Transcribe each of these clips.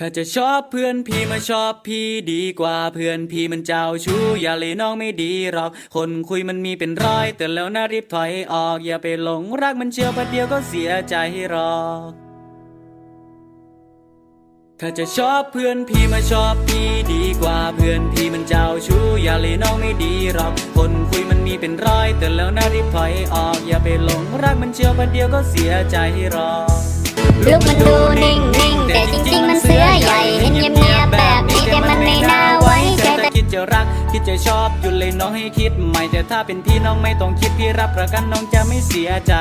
ถ้าจะชอบเพื่อนพี่มาชอบพี่ดีกว่าเพื่อนพี่มันเจ้าชู้อย่าเลยน้องไม่ดีหรอก คนคุยมันมีเป็นร้อยแต่แล้วน่ารีบถอยออก อย่าไปหลงรักมันเชียวประเดียวก็เสียใจหรอกถ้าจะชอบเพื่อนพี่มาชอบพี่ดีกว่าเพื่อนพี่มันเจ้าชู้อย่าเลยน้องไม่ดีหรอก คนคุยมันมีเป็นร้อยแต่แล้วน่ารีบถอยออก อย่าไปหลงรักมันเชียวประเดียวก็เสียใจหรอก ลูกมันดูนิ่งๆแต่จริงๆมันเสือใหญ่เห็นเงียบๆแบบนี้แต่มันไม่น่าไว้ใจแต่แต่คิดจะรัก คิดจะชอบอยู่เลยน้องให้คิดใหม่แต่ถ้าเป็นพี่น้องไม่ต้องคิดพี่รับประกันน้องจะไม่เสียใจ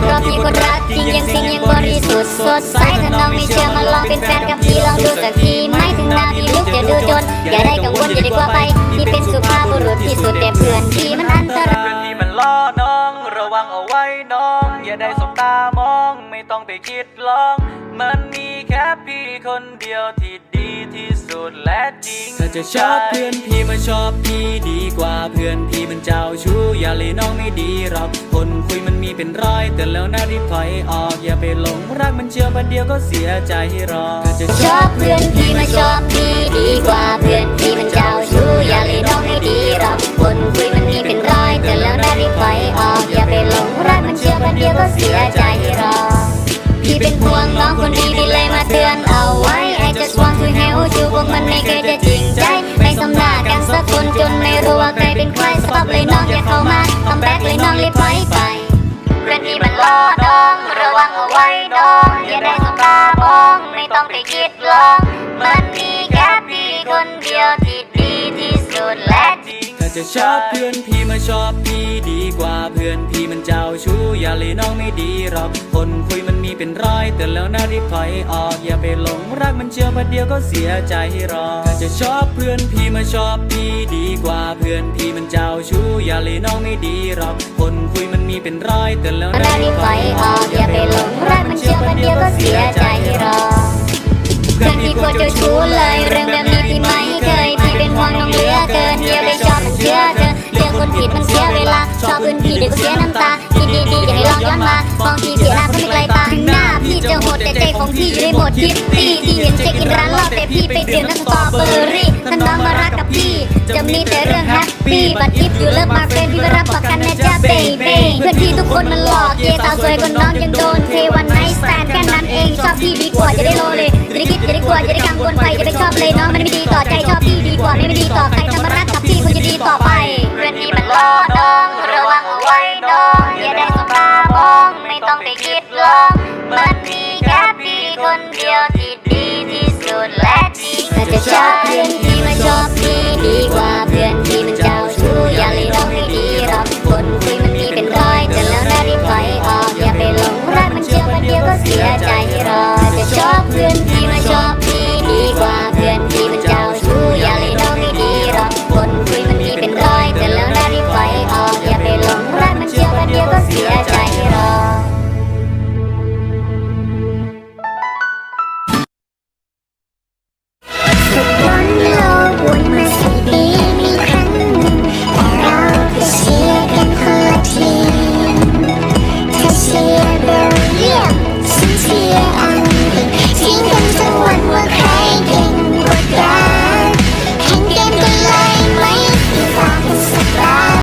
เพราะพี่คนรักจริงยังสิ่งยังบริสุทธิ์สดใสถ้าน้องไม่เชื่อมาลองเป็นแฟนกับพี่ลองดูสักทีไม่ถึงหน้าพี่ลูกจะดูจน อย่าได้กังวลอย่าได้กลัวไปพี่เป็นสุภาพบุรุษที่สุดแต่เพื่อนพี่มันอันตรายเพื่อนพี่มันล่อน้อง องอย่าได้สบตามองไม่ต้องไปคิดลอง มันมีแค่พี่คนเดียวที่ดีที่สุดและจริงถ้าจะชอบเพื่อนพี่มาชอบพี่ดีกว่าเพื่อนพี่มันเจ้าชู้อย่าเลยน้องไม่ดีหรอกคนคุยมันมีเป็นร้อยแต่แล้วน่ารีบถอยออกอย่าไปหลงรักมันเชื่อประเดียวก็เสียใจหรอกถ้าจะชอบเพื่อนพี่มาชอบพี่ดี อน้อง ระวังเอาไว้น้อง อย่าได้สบตามอง ไม่ต้องไปคิดลอง มันมีแค่พี่คนเดียวที่ดีที่สุดและจริงถ้าจะชอบเพื่อนพี่มาชอบพี่ดีกว่าเพื่อนพี่มันเจ้าชู้อย่าเลยน้องไม่ดีหรอก คนคุยมันมีเป็นร้อยแต่แล้วน่ารีบถอยออก อย่าไปหลงรักมันเชื่อประเดียวก็เสียใจหรอกถ้าจะชอบเพื่อนพี่มาชอบพี่ดีกว่าเพื่อนพี่มันเจ้าชู้อย่าเลยน้องไม่ดีหรอก คนคุย มีเป็นร้อยแต่แล้วน่าได้รีบบถไปอยออกอย่าไปหลงรักมันเชื่อมันเดียวก็เสียใจรอกเพื่อนพี่ควรจะชู้เลยเรื่องแบบนี้พี่ไม่เคยพี่เป็นห่วงน้องเหลือเกินเดียวได้ชอบมันเชื่อเธอเรื่องคนผิดมันเสียเวลาชอบอื่นพี่เดี๋ยวก็เสียน้ำตาคิดดีๆอย่าให้ลองย้อนมามองพี่เสียหน้าคนไม่ไกลตาถึงหน้าพี่จะหดแต่ใจของพี่อยู่ในโหมดคิดตี้ที่เห็นเช็คอินร้านเหล้าแต่พี่ไปดื่มน้ำสตรอเบอร์รี่ถ้าน้องมารักกับพี่จะมีแต่เรื่องแฮปปี้บัดอิฟอยู่เลิฟมาเฟรนพี่ไม่รับประกันนะจ๊ะเบบีเพื่อ นพี่ทุกคนมันหลอกเยสาวสวยกว่าน้องยังโดนเทวันไนท์สแตนแค่นั้นเอง ชอบพี่ดีกว่าจะได้โลเลยจะได้คิดจะได้กลัวจะได้กังวลไปจะไปชอบเลยน้องมันไม่ดีต่อใจชอบพี่ดีกว่าไม่ดีต่อใครทำมารักกับพี่คงจะดีต่อไปเพื่องนพี่มันล่อน้องระวังเอาไว้น้องอย่าได้สบตามองไม่ต้องไปคิดลองมันมีแค่พี่คนเดียวที่ดีที่สุดและจริงถ้าจะชอบเอน